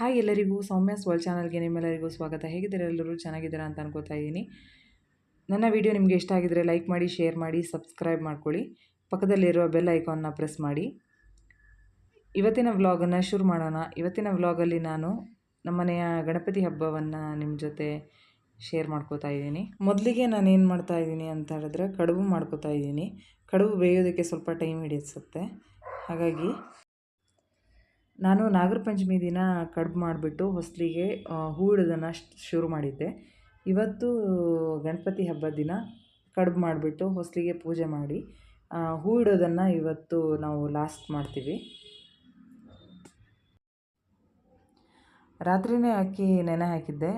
Hi ಎಲ್ಲರಿಗೂ ಸೌಮ್ಯ ಸ್ವಲ್ ಚಾನಲ್ಗೆ ನಿಮ್ಮೆಲ್ಲರಿಗೂ ಸ್ವಾಗತ. ಹೇಗಿದ್ದೀರಾ ಎಲ್ಲರೂ? ಚೆನ್ನಾಗಿದ್ದೀರಾ ಅಂತ ಅನ್ಕೋತಾ ಇದ್ದೀನಿ. ನನ್ನ ವಿಡಿಯೋ ನಿಮಗೆ ಇಷ್ಟ ಆಗಿದರೆ ಲೈಕ್ ಮಾಡಿ, ಶೇರ್ ಮಾಡಿ, ಸಬ್ಸ್ಕ್ರೈಬ್ ಮಾಡ್ಕೊಳ್ಳಿ. ಪಕ್ಕದಲ್ಲಿರುವ ಬೆಲ್ ಐಕಾನ್ನ ಪ್ರೆಸ್ ಮಾಡಿ. ಇವತ್ತಿನ ವ್ಲಾಗನ್ನು ಶುರು ಮಾಡೋಣ. ಇವತ್ತಿನ ವ್ಲಾಗಲ್ಲಿ ನಾನು ನಮ್ಮನೆಯ ಗಣಪತಿ ಹಬ್ಬವನ್ನು ನಿಮ್ಮ ಜೊತೆ ಶೇರ್ ಮಾಡ್ಕೋತಾ ಇದ್ದೀನಿ. ಮೊದಲಿಗೆ ನಾನು ಏನು ಮಾಡ್ತಾ ಇದ್ದೀನಿ ಅಂತ ಹೇಳಿದ್ರೆ ಕಡುಬು ಮಾಡ್ಕೋತಾ ಇದ್ದೀನಿ. ಕಡುಬು ಬೇಯೋದಕ್ಕೆ ಸ್ವಲ್ಪ ಟೈಮ್ ಹಿಡಿಸುತ್ತೆ ಹಾಗಾಗಿ ನಾನು ನಾಗರ ಪಂಚಮಿ ದಿನ ಕಡುಬು ಮಾಡಿಬಿಟ್ಟು ಹೊಸಲಿಗೆ ಹೂ ಇಡೋದನ್ನು ಶುರು ಮಾಡಿದ್ದೆ. ಇವತ್ತು ಗಣಪತಿ ಹಬ್ಬದ ದಿನ ಕಡುಬು ಮಾಡಿಬಿಟ್ಟು ಹೊಸಲಿಗೆ ಪೂಜೆ ಮಾಡಿ ಹೂ ಇಡೋದನ್ನು ಇವತ್ತು ನಾವು ಲಾಸ್ಟ್ ಮಾಡ್ತೀವಿ. ರಾತ್ರಿನೇ ಅಕ್ಕಿ ನೆನೆ ಹಾಕಿದ್ದೆ.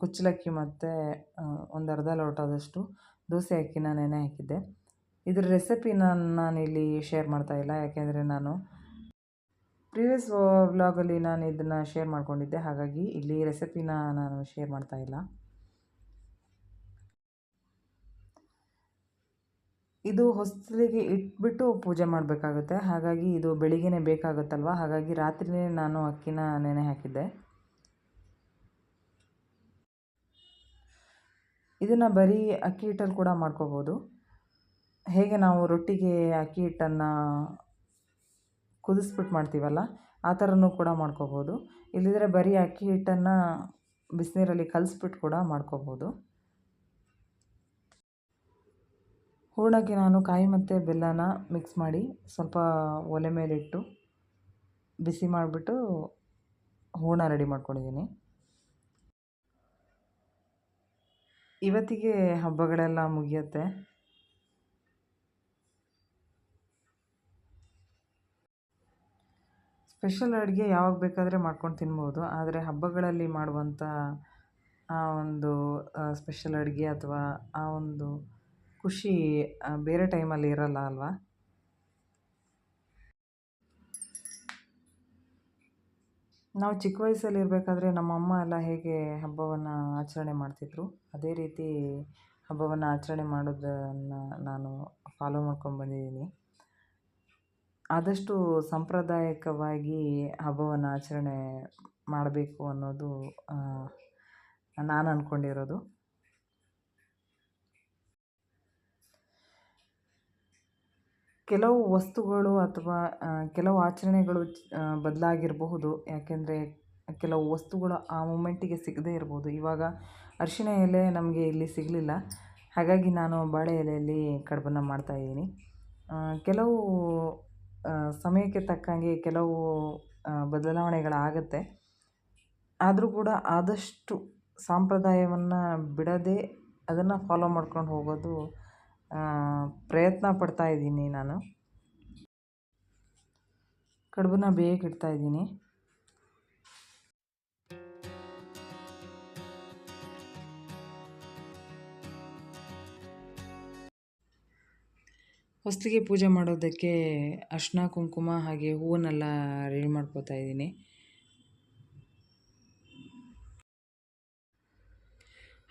ಕುಚ್ಚಲಕ್ಕಿ ಮತ್ತು ಒಂದು ಅರ್ಧ ಲೋಟದಷ್ಟು ದೋಸೆ ಅಕ್ಕಿನ ನೆನೆ ಹಾಕಿದ್ದೆ. ಇದ್ರ ರೆಸಿಪಿನ ನಾನಿಲ್ಲಿ ಶೇರ್ ಮಾಡ್ತಾ ಇಲ್ಲ, ಯಾಕೆಂದರೆ ನಾನು ಪ್ರೀವಿಯಸ್ ವ್ಲಾಗಲ್ಲಿ ನಾನು ಇದನ್ನು ಶೇರ್ ಮಾಡ್ಕೊಂಡಿದ್ದೆ, ಹಾಗಾಗಿ ಇಲ್ಲಿ ರೆಸಿಪಿನ ನಾನು ಶೇರ್ ಮಾಡ್ತಾ ಇಲ್ಲ. ಇದು ಹೊಸಲಿಗೆ ಇಟ್ಬಿಟ್ಟು ಪೂಜೆ ಮಾಡಬೇಕಾಗುತ್ತೆ, ಹಾಗಾಗಿ ಇದು ಬೆಳಿಗ್ಗೆನೇ ಬೇಕಾಗುತ್ತಲ್ವ? ಹಾಗಾಗಿ ರಾತ್ರಿನೇ ನಾನು ಅಕ್ಕಿನ ನೆನೆ ಹಾಕಿದ್ದೆ. ಇದನ್ನು ಬರೀ ಅಕ್ಕಿ ಹಿಟ್ಟಲ್ಲಿ ಕೂಡ ಮಾಡ್ಕೋಬೋದು. ಹೇಗೆ ನಾವು ರೊಟ್ಟಿಗೆ ಅಕ್ಕಿ ಹಿಟ್ಟನ್ನು ಕುದಿಸ್ಬಿಟ್ಟು ಮಾಡ್ತೀವಲ್ಲ, ಆ ಥರನೂ ಕೂಡ ಮಾಡ್ಕೋಬೋದು. ಇಲ್ಲದಿದ್ದರೆ ಬರೀ ಅಕ್ಕಿ ಹಿಟ್ಟನ್ನು ಬಿಸಿನೀರಲ್ಲಿ ಕಲಿಸ್ಬಿಟ್ಟು ಕೂಡ ಮಾಡ್ಕೋಬೋದು. ಹೂರ್ಣಕ್ಕೆ ನಾನು ಕಾಯಿ ಮತ್ತು ಬೆಲ್ಲನ ಮಿಕ್ಸ್ ಮಾಡಿ ಸ್ವಲ್ಪ ಒಲೆ ಮೇಲಿಟ್ಟು ಬಿಸಿ ಮಾಡಿಬಿಟ್ಟು ಹೂರಣ ರೆಡಿ ಮಾಡ್ಕೊಂಡಿದ್ದೀನಿ. ಇವತ್ತಿಗೆ ಹಬ್ಬಗಳೆಲ್ಲ ಮುಗಿಯುತ್ತೆ. ಸ್ಪೆಷಲ್ ಅಡುಗೆ ಯಾವಾಗ ಬೇಕಾದರೆ ಮಾಡ್ಕೊಂಡು ತಿನ್ಬೋದು. ಆದರೆ ಹಬ್ಬಗಳಲ್ಲಿ ಮಾಡುವಂಥ ಆ ಒಂದು ಸ್ಪೆಷಲ್ ಅಡುಗೆ ಅಥವಾ ಆ ಒಂದು ಖುಷಿ ಬೇರೆ ಟೈಮಲ್ಲಿ ಇರಲ್ಲ ಅಲ್ವಾ? ನಾವು ಚಿಕ್ಕ ವಯಸ್ಸಲ್ಲಿ ಇರಬೇಕಾದ್ರೆ ನಮ್ಮ ಅಮ್ಮ ಎಲ್ಲ ಹೇಗೆ ಹಬ್ಬವನ್ನು ಆಚರಣೆ ಮಾಡ್ತಿದ್ರು. ಅದೇ ರೀತಿ ಹಬ್ಬವನ್ನು ಆಚರಣೆ ಮಾಡೋದನ್ನು ನಾನು ಫಾಲೋ ಮಾಡ್ಕೊಂಡು ಬಂದಿದ್ದೀನಿ. ಆದಷ್ಟು ಸಾಂಪ್ರದಾಯಿಕವಾಗಿ ಹಬ್ಬವನ್ನು ಆಚರಣೆ ಮಾಡಬೇಕು ಅನ್ನೋದು ನಾನು ಅಂದ್ಕೊಂಡಿರೋದು ಕೆಲವು ವಸ್ತುಗಳು ಅಥವಾ ಕೆಲವು ಆಚರಣೆಗಳು ಬದಲಾಗಿರಬಹುದು. ಯಾಕೆಂದರೆ ಕೆಲವು ವಸ್ತುಗಳು ಆ ಮೂಮೆಂಟಿಗೆ ಸಿಗದೇ ಇರ್ಬೋದು. ಇವಾಗ ಅರಿಶಿಣ ಎಲೆ ನಮಗೆ ಇಲ್ಲಿ ಸಿಗಲಿಲ್ಲ. ಹಾಗಾಗಿ ನಾನು ಬಾಳೆ ಎಲೆಯಲ್ಲಿ ಕಡುಬನ್ನು ಮಾಡ್ತಾಯಿದ್ದೀನಿ ಕೆಲವು ಸಮಯಕ್ಕೆ ತಕ್ಕಂಗೆ ಕೆಲವು ಬದಲಾವಣೆಗಳಾಗುತ್ತೆ. ಆದರೂ ಕೂಡ ಆದಷ್ಟು ಸಂಪ್ರದಾಯವನ್ನು ಬಿಡದೆ ಅದನ್ನು ಫಾಲೋ ಮಾಡ್ಕೊಂಡು ಹೋಗೋದು ಪ್ರಯತ್ನ ಪಡ್ತಾ ಇದ್ದೀನಿ ನಾನು. ಕಡುಬನ್ನ ಬೇಯಕ್ಕೆ ಇಡ್ತಾ ಇದ್ದೀನಿ. ಹೊಸ್ತಿಗೆ ಪೂಜೆ ಮಾಡೋದಕ್ಕೆ ಅರಿಶಿನ, ಕುಂಕುಮ ಹಾಗೆ ಹೂವನ್ನೆಲ್ಲ ರೆಡಿ ಮಾಡ್ಕೋತಾ ಇದ್ದೀನಿ.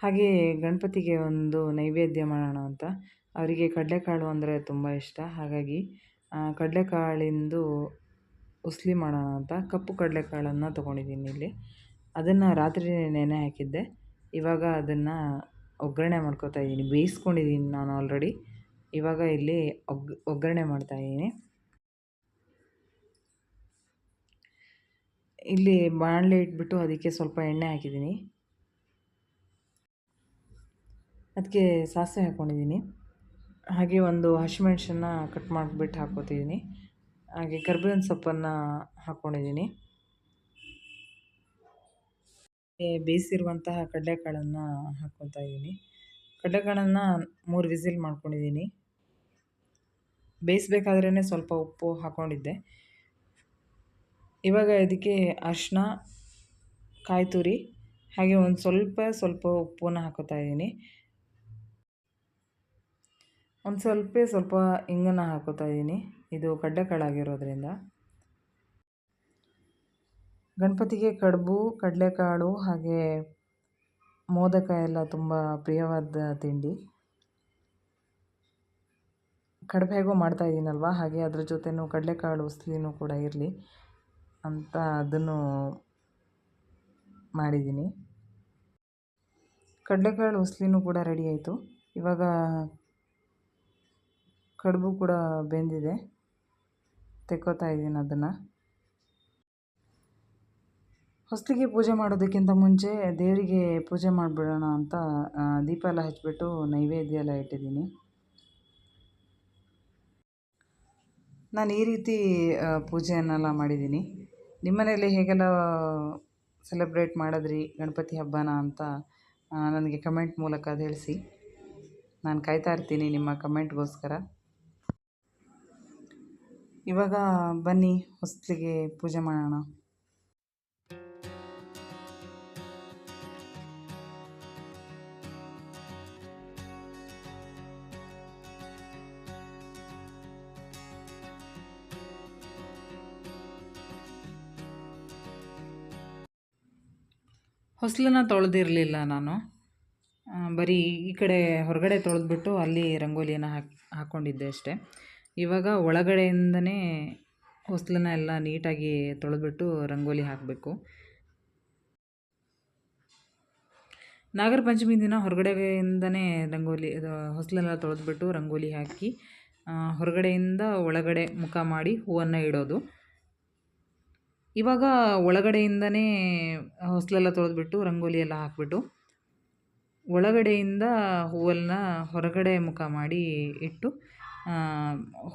ಹಾಗೆ ಗಣಪತಿಗೆ ಒಂದು ನೈವೇದ್ಯ ಮಾಡೋಣ ಅಂತ. ಅವರಿಗೆ ಕಡಲೆಕಾಳು ಅಂದರೆ ತುಂಬ ಇಷ್ಟ. ಹಾಗಾಗಿ ಕಡಲೆಕಾಳಿಂದು ಉಸ್ಲಿ ಮಾಡೋಣ ಅಂತ. ಕಪ್ಪು ಕಡಲೆಕಾಳನ್ನು ತೊಗೊಂಡಿದ್ದೀನಿ ಇಲ್ಲಿ. ಅದನ್ನು ರಾತ್ರಿ ನೆನೆ ಹಾಕಿದ್ದೆ. ಇವಾಗ ಅದನ್ನು ಒಗ್ಗರಣೆ ಮಾಡ್ಕೋತಾ ಇದ್ದೀನಿ. ಬೇಯಿಸ್ಕೊಂಡಿದ್ದೀನಿ ನಾನು ಆಲ್ರೆಡಿ ಇವಾಗ ಇಲ್ಲಿ ಒಗ್, ಒಗ್ಗರಣೆ ಮಾಡ್ತಾಯಿದ್ದೀನಿ ಇಲ್ಲಿ ಬಾಣಲೆ ಇಟ್ಬಿಟ್ಟು ಅದಕ್ಕೆ ಸ್ವಲ್ಪ ಎಣ್ಣೆ ಹಾಕಿದ್ದೀನಿ. ಅದಕ್ಕೆ ಸಾಸಿವೆ ಹಾಕ್ಕೊಂಡಿದ್ದೀನಿ ಹಾಗೆ ಒಂದು ಹಸಿಮೆಣ್ಸನ್ನ ಕಟ್ ಮಾಡಿಬಿಟ್ಟು ಹಾಕ್ಕೊತಿದ್ದೀನಿ. ಹಾಗೆ ಕರ್ಬೇವಿನ ಸೊಪ್ಪನ್ನು ಹಾಕ್ಕೊಂಡಿದ್ದೀನಿ ಬೇಯಿಸಿರುವಂತಹ ಕಡಲೆಕಾಳನ್ನು ಹಾಕ್ಕೊತಾ ಇದ್ದೀನಿ. ಕಡಲೆಕಾಳನ್ನು ಮೂರು ವಿಸಿಲ್ ಮಾಡ್ಕೊಂಡಿದ್ದೀನಿ. ಬೇಯಿಸ್ಬೇಕಾದ್ರೇ ಸ್ವಲ್ಪ ಉಪ್ಪು ಹಾಕ್ಕೊಂಡಿದ್ದೆ ಇವಾಗ ಇದಕ್ಕೆ ಅರಿಶಿನ ಕಾಯಿ ತುರಿ ಹಾಗೆ ಒಂದು ಸ್ವಲ್ಪ ಸ್ವಲ್ಪ ಉಪ್ಪನ್ನು ಹಾಕೋತಾ ಇದ್ದೀನಿ. ಒಂದು ಸ್ವಲ್ಪ ಸ್ವಲ್ಪ ಹಿಂಗನ್ನು ಹಾಕೋತಾ ಇದ್ದೀನಿ. ಇದು ಕಡಲೆಕಾಳಾಗಿರೋದ್ರಿಂದ. ಗಣಪತಿಗೆ ಕಡುಬು, ಕಡಲೆಕಾಳು, ಹಾಗೆ ಮೋದಕ ಎಲ್ಲ ತುಂಬ ಪ್ರಿಯವಾದ ತಿಂಡಿ. ಕಡುಬು ಹೇಗೋ ಮಾಡ್ತಾ ಇದ್ದೀನಲ್ವ ಹಾಗೆ ಅದ್ರ ಜೊತೆನೂ ಕಡಲೆಕಾಳು, ಉಸ್ಲಿನೂ ಕೂಡ ಇರಲಿ ಅಂತ ಅದನ್ನು ಮಾಡಿದ್ದೀನಿ. ಕಡಲೆಕಾಳು, ಉಸ್ಲಿನೂ ಕೂಡ ರೆಡಿ ಆಯಿತು. ಇವಾಗ ಕಡುಬು ಕೂಡ ಬೆಂದಿದೆ. ತೆಕ್ಕೋತಾ ಇದ್ದೀನಿ ಅದನ್ನು. ಹೊಸ್ಲಿಗೆ ಪೂಜೆ ಮಾಡೋದಕ್ಕಿಂತ ಮುಂಚೆ ದೇವರಿಗೆ ಪೂಜೆ ಮಾಡಿಬಿಡೋಣ ಅಂತ ದೀಪ ಎಲ್ಲ ಹಚ್ಚಿಬಿಟ್ಟು ನೈವೇದ್ಯ ಎಲ್ಲ ಇಟ್ಟಿದ್ದೀನಿ. ನಾನು ಈ ರೀತಿ ಪೂಜೆಯನ್ನೆಲ್ಲ ಮಾಡಿದ್ದೀನಿ. ನಿಮ್ಮನೇಲಿ ಹೇಗೆಲ್ಲ ಸೆಲೆಬ್ರೇಟ್ ಮಾಡಿದ್ರಿ ಗಣಪತಿ ಹಬ್ಬನ ಅಂತ ನನಗೆ ಕಮೆಂಟ್ ಮೂಲಕ ತಿಳಿಸಿ ನಾನು ಕಾಯ್ತಾ ಇರ್ತೀನಿ ನಿಮ್ಮ ಕಮೆಂಟ್ಗೋಸ್ಕರ. ಇವಾಗ ಬನ್ನಿ, ಹೊಸ್ತಿಗೆ ಪೂಜೆ ಮಾಡೋಣ. ಹೊಸ್ಲನ್ನ ತೊಳೆದಿರಲಿಲ್ಲ ನಾನು. ಬರೀ ಈ ಕಡೆ ಹೊರಗಡೆ ತೊಳೆದ್ಬಿಟ್ಟು ಅಲ್ಲಿ ರಂಗೋಲಿಯನ್ನು ಹಾಕಿ ಹಾಕ್ಕೊಂಡಿದ್ದೆ ಅಷ್ಟೇ. ಇವಾಗ ಒಳಗಡೆಯಿಂದನೇ ಹೊಸ್ಲನ್ನ ಎಲ್ಲ ನೀಟಾಗಿ ತೊಳೆದ್ಬಿಟ್ಟು ರಂಗೋಲಿ ಹಾಕಬೇಕು. ನಾಗರ ಪಂಚಮಿ ದಿನ ಹೊರಗಡೆಯಿಂದನೇ ರಂಗೋಲಿ ಹೊಸ್ಲೆಲ್ಲ ತೊಳೆದ್ಬಿಟ್ಟು ರಂಗೋಲಿ ಹಾಕಿ ಹೊರಗಡೆಯಿಂದ ಒಳಗಡೆ ಮುಖ ಮಾಡಿ ಹೂವನ್ನು ಇಡೋದು. ಇವಾಗ ಒಳಗಡೆಯಿಂದನೇ ಹೊಸಲೆಲ್ಲ ತೊಳೆದ್ಬಿಟ್ಟು ರಂಗೋಲಿ ಎಲ್ಲ ಹಾಕಿಬಿಟ್ಟು ಒಳಗಡೆಯಿಂದ ಹೂವನ್ನ ಹೊರಗಡೆ ಮುಖ ಮಾಡಿ ಇಟ್ಟು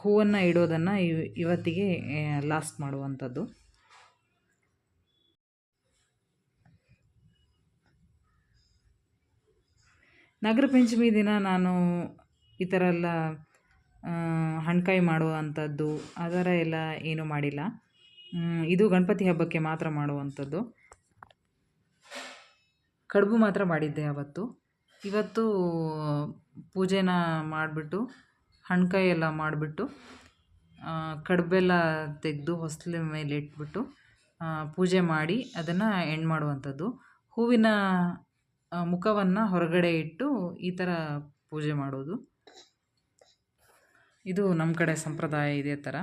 ಹೂವನ್ನು ಇಡೋದನ್ನು ಇವ್, ಇವತ್ತಿಗೆ ಲಾಸ್ಟ್ ಮಾಡುವಂಥದ್ದು. ನಾಗರ ಪಂಚಮಿ ದಿನ ನಾನು ಈ ಥರ ಎಲ್ಲ ಹಣ್ಕಾಯಿ ಮಾಡುವಂಥದ್ದು, ಆ ಥರ ಎಲ್ಲ ಏನೂ ಮಾಡಿಲ್ಲ. ಇದು ಗಣಪತಿ ಹಬ್ಬಕ್ಕೆ ಮಾತ್ರ ಮಾಡುವಂಥದ್ದು. ಕಡುಬು ಮಾತ್ರ ಮಾಡಿದ್ದೆ ಅವತ್ತು. ಇವತ್ತು ಪೂಜೆನ ಮಾಡಿಬಿಟ್ಟು, ಹಣ್ಕಾಯಿ ಎಲ್ಲ ಮಾಡಿಬಿಟ್ಟು ಕಡುಬೆಲ್ಲ ತೆಗೆದು ಹೊಸ್ಲ ಮೇಲೆ ಇಟ್ಬಿಟ್ಟು ಪೂಜೆ ಮಾಡಿ ಅದನ್ನು ಎಂಡ್ ಮಾಡುವಂಥದ್ದು. ಹೂವಿನ ಮುಖವನ್ನು ಹೊರಗಡೆ ಇಟ್ಟು ಈ ಥರ ಪೂಜೆ ಮಾಡೋದು. ಇದು ನಮ್ಮ ಕಡೆ ಸಂಪ್ರದಾಯ ಇದೇ ಥರ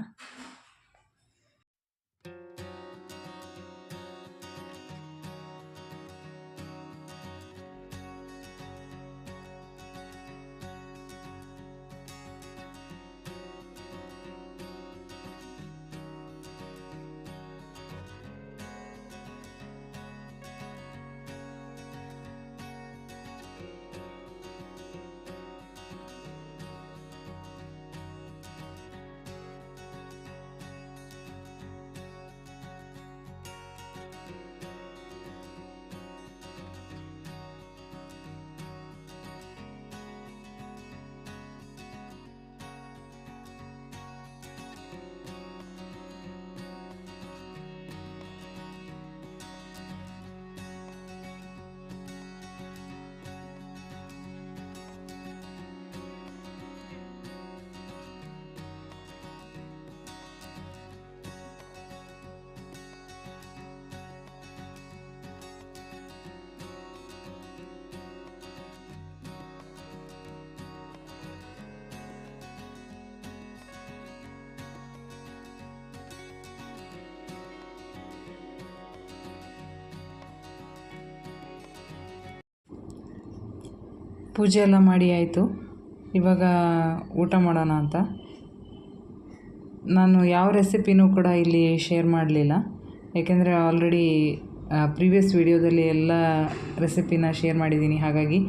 ಪೂಜೆ ಎಲ್ಲ ಮಾಡಿ ಆಯಿತು. ಇವಾಗ ಊಟ ಮಾಡೋಣ ಅಂತ. ನಾನು ಯಾವ ರೆಸಿಪಿನೂ ಕೂಡ ಇಲ್ಲಿ ಶೇರ್ ಮಾಡಲಿಲ್ಲ. ಏಕೆಂದರೆ ಆಲ್ರೆಡಿ ಪ್ರೀವಿಯಸ್ ವಿಡಿಯೋದಲ್ಲಿ ಎಲ್ಲ ರೆಸಿಪಿನ ಶೇರ್ ಮಾಡಿದ್ದೀನಿ. ಹಾಗಾಗಿ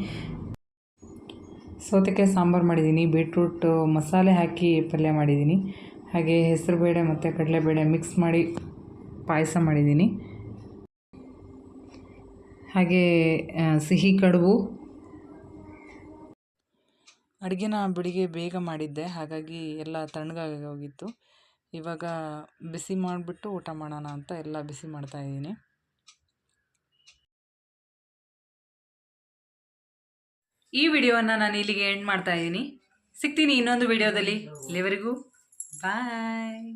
ಸೌತೆಕಾಯಿ ಸಾಂಬಾರು ಮಾಡಿದ್ದೀನಿ. ಬೀಟ್ರೂಟ್ ಮಸಾಲೆ ಹಾಕಿ ಪಲ್ಯ ಮಾಡಿದ್ದೀನಿ. ಹಾಗೆ ಹೆಸರುಬೇಳೆ ಮತ್ತು ಕಡಲೆಬೇಳೆ ಮಿಕ್ಸ್ ಮಾಡಿ ಪಾಯಸ ಮಾಡಿದ್ದೀನಿ. ಹಾಗೆ ಸಿಹಿ ಕಡುಬು ಅಡುಗೆನ ಬೆಳಿಗ್ಗೆ ಬೇಗ ಮಾಡಿದ್ದೆ, ಹಾಗಾಗಿ ಎಲ್ಲ ತಣ್ಣಗಾಗಿ ಹೋಗಿತ್ತು. ಇವಾಗ ಬಿಸಿ ಮಾಡಿಬಿಟ್ಟು ಊಟ ಮಾಡೋಣ ಅಂತ ಎಲ್ಲ ಬಿಸಿ ಮಾಡ್ತಾಯಿದ್ದೀನಿ ಈ ವಿಡಿಯೋವನ್ನು ನಾನು ಇಲ್ಲಿಗೆ ಎಂಡ್ ಮಾಡ್ತಾ ಇದ್ದೀನಿ. ಸಿಗ್ತೀನಿ ಇನ್ನೊಂದು ವಿಡಿಯೋದಲ್ಲಿ. ಇಲ್ಲಿವರೆಗೂ, ಬಾಯ್.